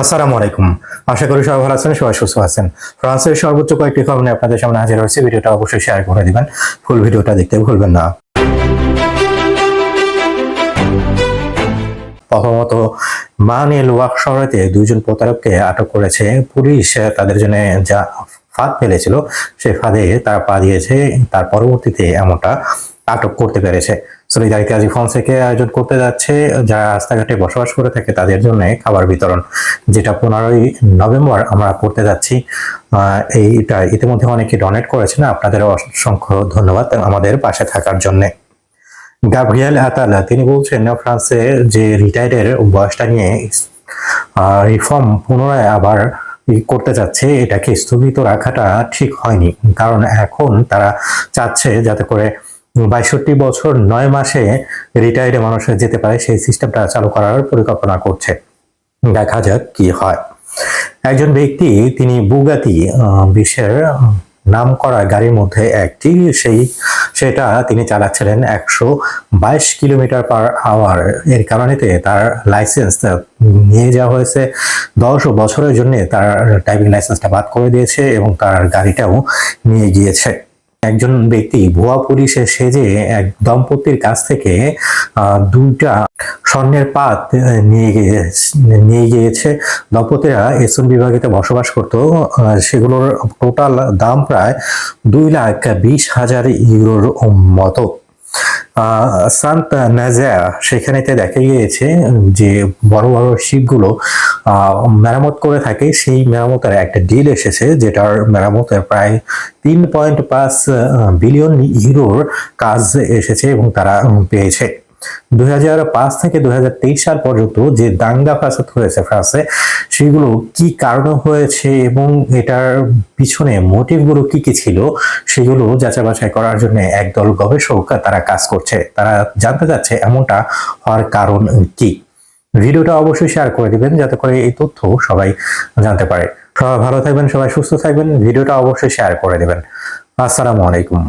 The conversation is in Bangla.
আসসালামু আলাইকুম। আশা করি সবাই ভালো আছেন, সবাই সুস্থ আছেন। ফ্রান্সের সর্বোচ্চ কয়েকটি খবর নিয়ে আপনাদের সামনে হাজির হয়েছে। ভিডিওটা অবশ্যই শেয়ার করে দিবেন। ফুল ভিডিওটা দেখতে ভুলবেন না। প্রথমত মানিল ওয়াক শহরেতে দুইজন প্রতারককে আটক করেছে পুলিশ। তাদের জন্য যা ফাঁদ ফেলেছিল সেই ফাঁদে তারা পা দিয়েছে। তার পরবর্তীতে এমনটা আটক করতে পেরেছে। সলিদারিটি আজি ফোন থেকে আয়োজন করতে যাচ্ছে যারা রাস্তাঘাটে বসবাস করে থাকে, তাদের জন্য খাবার বিতরণ। যেটা পনেরোই নভেম্বর আমরা করতে যাচ্ছি। এইটা ইতিমধ্যে অনেকে ডোনেট করেছেন আপনাদের অসংখ্য ধন্যবাদ আমাদের পাশে থাকার জন্য। গাব্রিয়েল আতালা, তিনি বলছেন ফ্রান্সে যে রিটায়ার্ডের বয়সটা নিয়ে রিফর্ম পুনরায় আবার করতে যাচ্ছে, এটাকে স্থগিত রাখাটা ঠিক হয়নি। কারণ এখন তারা চাচ্ছে যাতে করে বাইষট্টি বছর নয় মাসে রিটায়ার্ডে মানুষ যেতে পারে, সেই সিস্টেমটা চালু করার পরিকল্পনা করছে। দেখা যাক কি হয়। একজন ব্যক্তি, তিনি বুগাতি বিশ্বের নাম করা গাড়ির মধ্যে একটি, সেই, সেটা তিনি চালাচ্ছিলেন একশো বাইশ কিলোমিটার পার আওয়ার এর কারণেতে তার লাইসেন্স নিয়ে যাওয়া হয়েছে। দশ বছরের জন্য তার ড্রাইভিং লাইসেন্সটা বাদ করে দিয়েছে এবং তার গাড়িটাও নিয়ে গিয়েছে। একজন ব্যক্তি ভুয়া পুলিশে সেজে এক দম্পতির কাছ থেকে দুইটা স্বর্ণের পাত নিয়ে গিয়ে, নিয়ে গিয়েছে। দম্পতিরা এসএম বিভাগেতে বসবাস করত। সেগুলোর টোটাল দাম প্রায় দুই লাখ বিশ হাজার ইউরোর মতো। সান্ত নাজা সেখানেতে দেখা গিয়েছে যে বড় বড় শিপগুলো মেরামত করে থাকে। সেই মেরামতের একটা ডিল এসেছে যেটার মেরামতের প্রায় তিন পয়েন্ট পাঁচ বিলিয়ন ইউরোর কাজ এসেছে এবং তারা পেয়েছে। দুই হাজার পাঁচ থেকে দুই হাজার তেইশ সাল পর্যন্ত যে দাঙ্গা ফাসাদ হয়েছে ফ্রান্সে, সেগুলো কি কারণে হয়েছে এবং এটার পিছনে মোটিভগুলো কি কি ছিল, সেগুলো যাচাই বাছাই করার জন্য একদল গবেষক তারা কাজ করছে। তারা জানতে চাচ্ছে এমনটা হওয়ার কারণ কি। ভিডিওটা অবশ্যই শেয়ার করে দিবেন, যাতে করে এই তথ্য সবাই জানতে পারে। সবাই ভালো থাকবেন, সবাই সুস্থ থাকবেন, ভিডিওটা অবশ্যই শেয়ার করে দিবেন। আসসালামু আলাইকুম।